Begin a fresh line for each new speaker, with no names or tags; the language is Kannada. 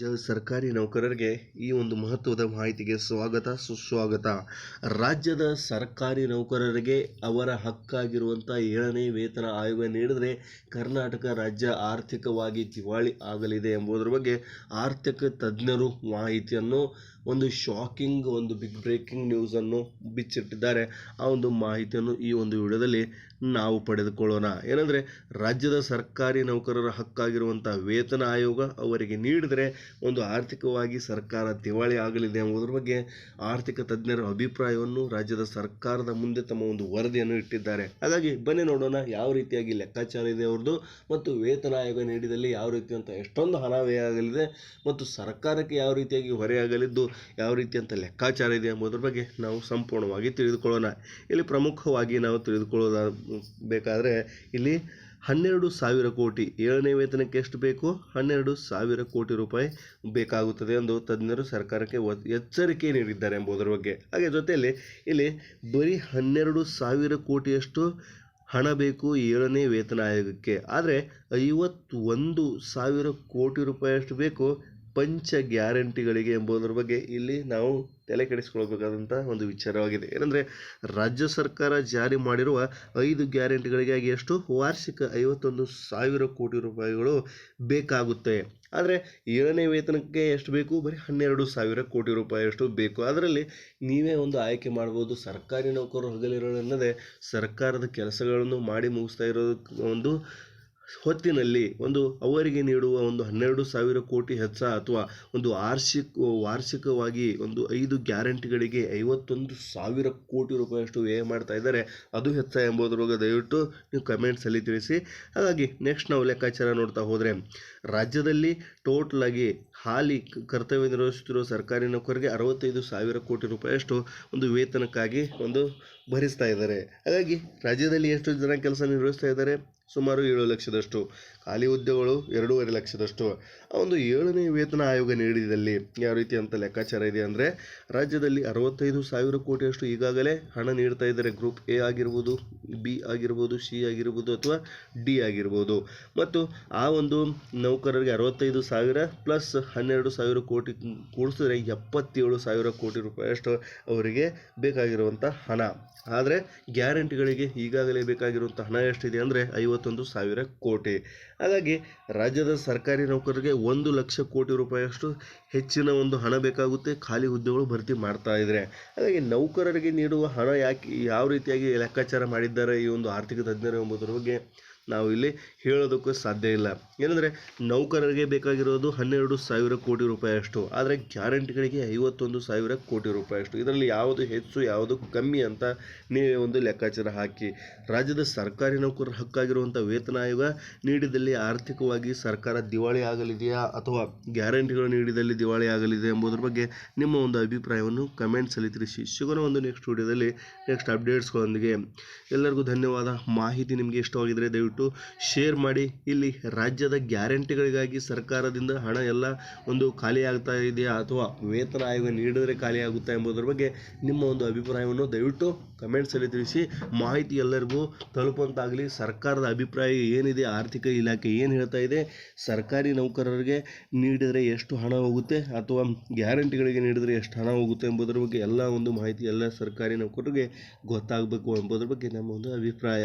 ಸರ್ಕಾರಿ ನೌಕರರಿಗೆ ಈ ಒಂದು ಮಹತ್ವದ ಮಾಹಿತಿಗೆ ಸ್ವಾಗತ, ಸುಸ್ವಾಗತ. ರಾಜ್ಯದ ಸರ್ಕಾರಿ ನೌಕರರಿಗೆ ಅವರ ಹಕ್ಕಾಗಿರುವಂಥ ಏಳನೇ ವೇತನ ಆಯೋಗ ನೀಡಿದರೆ ಕರ್ನಾಟಕ ರಾಜ್ಯ ಆರ್ಥಿಕವಾಗಿ ದಿವಾಳಿ ಆಗಲಿದೆ ಎಂಬುದರ ಬಗ್ಗೆ ಆರ್ಥಿಕ ತಜ್ಞರು ಮಾಹಿತಿಯನ್ನು ಒಂದು ಶಾಕಿಂಗ್ ಒಂದು ಬಿಗ್ ಬ್ರೇಕಿಂಗ್ ನ್ಯೂಸನ್ನು ಬಿಚ್ಚಿಟ್ಟಿದ್ದಾರೆ. ಆ ಒಂದು ಮಾಹಿತಿಯನ್ನು ಈ ಒಂದು ವಿಡಿಯೋದಲ್ಲಿ ನಾವು ಪಡೆದುಕೊಳ್ಳೋಣ. ಏನಂದರೆ, ರಾಜ್ಯದ ಸರ್ಕಾರಿ ನೌಕರರ ಹಕ್ಕಾಗಿರುವಂಥ ವೇತನ ಆಯೋಗ ಅವರಿಗೆ ನೀಡಿದರೆ ಒಂದು ಆರ್ಥಿಕವಾಗಿ ಸರ್ಕಾರ ದಿವಾಳಿ ಆಗಲಿದೆ ಎಂಬುದರ ಬಗ್ಗೆ ಆರ್ಥಿಕ ತಜ್ಞರ ಅಭಿಪ್ರಾಯವನ್ನು ರಾಜ್ಯದ ಸರ್ಕಾರದ ಮುಂದೆ ತಮ್ಮ ಒಂದು ವರದಿಯನ್ನು ಇಟ್ಟಿದ್ದಾರೆ. ಹಾಗಾಗಿ ಬನ್ನಿ ನೋಡೋಣ ಯಾವ ರೀತಿಯಾಗಿ ಲೆಕ್ಕಾಚಾರ ಇದೆ ಅವ್ರದ್ದು ಮತ್ತು ವೇತನ ಆಯೋಗ ನೀಡಿದಲ್ಲಿ ಯಾವ ರೀತಿ ಅಂತ ಎಷ್ಟೊಂದು ಹಣ ವ್ಯಯ ಆಗಲಿದೆ ಮತ್ತು ಸರ್ಕಾರಕ್ಕೆ ಯಾವ ರೀತಿಯಾಗಿ ಹೊರೆಯಾಗಲಿದ್ದು ಯಾವ ರೀತಿ ಅಂತ ಲೆಕ್ಕಾಚಾರ ಇದೆ ಎಂಬುದರ ಬಗ್ಗೆ ನಾವು ಸಂಪೂರ್ಣವಾಗಿ ತಿಳಿದುಕೊಳ್ಳೋಣ. ಇಲ್ಲಿ ಪ್ರಮುಖವಾಗಿ ನಾವು ತಿಳಿದುಕೊಳ್ಳೋದ ಬೇಕಾದರೆ ಇಲ್ಲಿ ಹನ್ನೆರಡು ಸಾವಿರ ಕೋಟಿ, ಏಳನೇ ವೇತನಕ್ಕೆ ಎಷ್ಟು ಬೇಕು? ಹನ್ನೆರಡು ಸಾವಿರ ಕೋಟಿ ರೂಪಾಯಿ ಬೇಕಾಗುತ್ತದೆ ಎಂದು ತಜ್ಞರು ಸರ್ಕಾರಕ್ಕೆ ಎಚ್ಚರಿಕೆ ನೀಡಿದ್ದಾರೆ ಎಂಬುದರ ಬಗ್ಗೆ. ಹಾಗೆ ಜೊತೆಯಲ್ಲಿ ಇಲ್ಲಿ ಬರೀ ಹನ್ನೆರಡು ಸಾವಿರ ಕೋಟಿಯಷ್ಟು ಹಣ ಬೇಕು ಏಳನೇ ವೇತನ ಆಯೋಗಕ್ಕೆ. ಆದರೆ ಐವತ್ತೊಂದು ಸಾವಿರ ಕೋಟಿ ರೂಪಾಯಿಯಷ್ಟು ಬೇಕು ಪಂಚ ಗ್ಯಾರಂಟಿಗಳಿಗೆ ಎಂಬುದರ ಬಗ್ಗೆ ಇಲ್ಲಿ ನಾವು ತಲೆ ಕೆಡಿಸ್ಕೊಳ್ಬೇಕಾದಂಥ ಒಂದು ವಿಚಾರವಾಗಿದೆ. ಏನಂದರೆ, ರಾಜ್ಯ ಸರ್ಕಾರ ಜಾರಿ ಮಾಡಿರುವ ಐದು ಗ್ಯಾರಂಟಿಗಳಿಗಾಗಿ ಎಷ್ಟು ವಾರ್ಷಿಕ ಐವತ್ತೊಂದು ಸಾವಿರ ಕೋಟಿ ರೂಪಾಯಿಗಳು ಬೇಕಾಗುತ್ತೆ. ಆದರೆ, ಏಳನೇ ವೇತನಕ್ಕೆ ಎಷ್ಟು ಬೇಕು? ಬರೀ ಹನ್ನೆರಡು ಸಾವಿರ ಕೋಟಿ ರೂಪಾಯಿಯಷ್ಟು ಬೇಕು. ಅದರಲ್ಲಿ ನೀವೇ ಒಂದು ಆಯ್ಕೆ ಮಾಡ್ಬೋದು. ಸರ್ಕಾರಿ ನೌಕರರು ಅನ್ನದೇ ಸರ್ಕಾರದ ಕೆಲಸಗಳನ್ನು ಮಾಡಿ ಮುಗಿಸ್ತಾ ಇರೋದು ಒಂದು ಹೊತ್ತಿನಲ್ಲಿ ಒಂದು ಅವರಿಗೆ ನೀಡುವ ಒಂದು ಹನ್ನೆರಡು ಸಾವಿರ ಕೋಟಿ ಹೆಚ್ಚ ಅಥವಾ ಒಂದು ವಾರ್ಷಿಕ, ವಾರ್ಷಿಕವಾಗಿ ಒಂದು ಐದು ಗ್ಯಾರಂಟಿಗಳಿಗೆ ಐವತ್ತೊಂದು ಸಾವಿರ ಕೋಟಿ ರೂಪಾಯಿಯಷ್ಟು ವ್ಯಯ ಮಾಡ್ತಾ ಇದ್ದಾರೆ. ಅದು ಹೆಚ್ಚ ಎಂಬುದರ ದಯವಿಟ್ಟು ನೀವು ಕಮೆಂಟ್ಸಲ್ಲಿ ತಿಳಿಸಿ. ಹಾಗಾಗಿ ನೆಕ್ಸ್ಟ್ ನಾವು ಲೆಕ್ಕಾಚಾರ ನೋಡ್ತಾ ಹೋದರೆ, ರಾಜ್ಯದಲ್ಲಿ ಟೋಟಲ್ ಆಗಿ ಹಾಲಿ ಕರ್ತವ್ಯ ನಿರ್ವಹಿಸುತ್ತಿರುವ ಸರ್ಕಾರಿ ನೌಕರಿಗೆ ಅರವತ್ತೈದು ಸಾವಿರ ಕೋಟಿ ರೂಪಾಯಿಯಷ್ಟು ಒಂದು ವೇತನಕ್ಕಾಗಿ ಒಂದು ಭರಿಸ್ತಾ ಇದ್ದಾರೆ. ಹಾಗಾಗಿ ರಾಜ್ಯದಲ್ಲಿ ಎಷ್ಟು ಜನ ಕೆಲಸ ನಿರ್ವಹಿಸ್ತಾ ಇದ್ದಾರೆ. ಸುಮಾರು ಏಳು ಲಕ್ಷದಷ್ಟು ಖಾಲಿ ಹುದ್ದೆಗಳು ಎರಡೂವರೆ ಲಕ್ಷದಷ್ಟು. ಆ ಒಂದು ಏಳನೇ ವೇತನ ಆಯೋಗ ನೀಡಿದಲ್ಲಿ ಯಾವ ರೀತಿ ಅಂತ ಲೆಕ್ಕಾಚಾರ ಇದೆ ಅಂದರೆ, ರಾಜ್ಯದಲ್ಲಿ ಅರವತ್ತೈದು ಸಾವಿರ ಕೋಟಿಯಷ್ಟು ಈಗಾಗಲೇ ಹಣ ನೀಡ್ತಾ ಇದ್ದಾರೆ. ಗ್ರೂಪ್ ಎ ಆಗಿರ್ಬೋದು, ಬಿ ಆಗಿರ್ಬೋದು, ಸಿ ಆಗಿರ್ಬೋದು ಅಥವಾ ಡಿ ಆಗಿರ್ಬೋದು. ಮತ್ತು ಆ ಒಂದು ನೌಕರರಿಗೆ ಅರವತ್ತೈದು ಸಾವಿರ ಪ್ಲಸ್ ಹನ್ನೆರಡು ಸಾವಿರ ಕೋಟಿ ಕೂಡಿಸಿದ್ರೆ ಎಪ್ಪತ್ತೇಳು ಸಾವಿರ ಕೋಟಿ ರೂಪಾಯಿಯಷ್ಟು ಅವರಿಗೆ ಬೇಕಾಗಿರುವಂಥ ಹಣ. ಆದರೆ ಗ್ಯಾರಂಟಿಗಳಿಗೆ ಈಗಾಗಲೇ ಬೇಕಾಗಿರುವಂಥ ಹಣ ಎಷ್ಟಿದೆ ಅಂದರೆ ಐವತ್ತೊಂದು ಸಾವಿರ ಕೋಟಿ. ಹಾಗಾಗಿ ರಾಜ್ಯದ ಸರ್ಕಾರಿ ನೌಕರರಿಗೆ ಒಂದು ಲಕ್ಷ ಕೋಟಿ ರೂಪಾಯಿಯಷ್ಟು ಹೆಚ್ಚಿನ ಒಂದು ಹಣ ಬೇಕಾಗುತ್ತೆ. ಖಾಲಿ ಹುದ್ದೆಗಳು ಭರ್ತಿ ಮಾಡ್ತಾ ಇದ್ದಾರೆ ಹಾಗಾಗಿ ನೌಕರರಿಗೆ ನೀಡುವ ಹಣ ಯಾಕೆ, ಯಾವ ರೀತಿಯಾಗಿ ಲೆಕ್ಕಾಚಾರ ಮಾಡಿದ್ದಾರೆ ಈ ಒಂದು ಆರ್ಥಿಕ ತಜ್ಞರು ಎಂಬುದರ ಬಗ್ಗೆ ನಾವು ಇಲ್ಲಿ ಹೇಳೋದಕ್ಕೂ ಸಾಧ್ಯ ಇಲ್ಲ. ಏನಂದರೆ ನೌಕರರಿಗೆ ಬೇಕಾಗಿರೋದು ಹನ್ನೆರಡು ಸಾವಿರ ಕೋಟಿ ರೂಪಾಯಿಯಷ್ಟು ಆದರೆ ಗ್ಯಾರಂಟಿಗಳಿಗೆ ಐವತ್ತೊಂದು ಸಾವಿರ ಕೋಟಿ ರೂಪಾಯಿಯಷ್ಟು ಇದರಲ್ಲಿ ಯಾವುದು ಹೆಚ್ಚು, ಯಾವುದು ಕಮ್ಮಿ ಅಂತ ನೀವೇ ಒಂದು ಲೆಕ್ಕಾಚಾರ ಹಾಕಿ. ರಾಜ್ಯದ ಸರ್ಕಾರಿ ನೌಕರರ ಹಕ್ಕಾಗಿರುವಂಥ ವೇತನ ಆಯೋಗ ನೀಡಿದಲ್ಲಿ ಆರ್ಥಿಕವಾಗಿ ಸರ್ಕಾರ ದಿವಾಳಿ ಆಗಲಿದೆಯಾ ಅಥವಾ ಗ್ಯಾರಂಟಿಗಳು ನೀಡಿದಲ್ಲಿ ದಿವಾಳಿ ಆಗಲಿದೆ ಎಂಬುದರ ಬಗ್ಗೆ ನಿಮ್ಮ ಒಂದು ಅಭಿಪ್ರಾಯವನ್ನು ಕಮೆಂಟ್ಸಲ್ಲಿ ತಿಳಿಸಿ. ಸಿಗೋಣ ಒಂದು ನೆಕ್ಸ್ಟ್ ವಿಡಿಯೋದಲ್ಲಿ ನೆಕ್ಸ್ಟ್ ಅಪ್ಡೇಟ್ಸ್ಗಳೊಂದಿಗೆ ಎಲ್ಲರಿಗೂ ಧನ್ಯವಾದ. ಮಾಹಿತಿ ನಿಮಗೆ ಇಷ್ಟವಾಗಿದ್ದರೆ ದಯವಿಟ್ಟು ಶೇರ್ ಮಾಡಿ. ಇಲ್ಲಿ ರಾಜ್ಯದ ಗ್ಯಾರಂಟಿಗಳಿಗಾಗಿ ಸರ್ಕಾರದಿಂದ ಹಣ ಎಲ್ಲ ಒಂದು ಖಾಲಿಯಾಗ್ತಾ ಇದೆಯಾ ಅಥವಾ ವೇತನ ಆಯೋಗ ನೀಡಿದರೆ ಖಾಲಿ ಆಗುತ್ತಾ ಎಂಬುದರ ಬಗ್ಗೆ ನಿಮ್ಮ ಒಂದು ಅಭಿಪ್ರಾಯವನ್ನು ದಯವಿಟ್ಟು ಕಮೆಂಟ್ಸಲ್ಲಿ ತಿಳಿಸಿ. ಮಾಹಿತಿ ಎಲ್ಲರಿಗೂ ತಲುಪುವಂತಾಗಲಿ. ಸರ್ಕಾರದ ಅಭಿಪ್ರಾಯ ಏನಿದೆ, ಆರ್ಥಿಕ ಇಲಾಖೆ ಏನು ಹೇಳ್ತಾ ಇದೆ, ಸರ್ಕಾರಿ ನೌಕರರಿಗೆ ನೀಡಿದರೆ ಎಷ್ಟು ಹಣ ಹೋಗುತ್ತೆ ಅಥವಾ ಗ್ಯಾರಂಟಿಗಳಿಗೆ ನೀಡಿದರೆ ಎಷ್ಟು ಹಣ ಹೋಗುತ್ತೆ ಎಂಬುದರ ಬಗ್ಗೆ ಎಲ್ಲ ಒಂದು ಮಾಹಿತಿ ಎಲ್ಲ ಸರ್ಕಾರಿ ನೌಕರರಿಗೆ ಗೊತ್ತಾಗಬೇಕು ಎಂಬುದರ ಬಗ್ಗೆ ನಮ್ಮ ಒಂದು ಅಭಿಪ್ರಾಯ.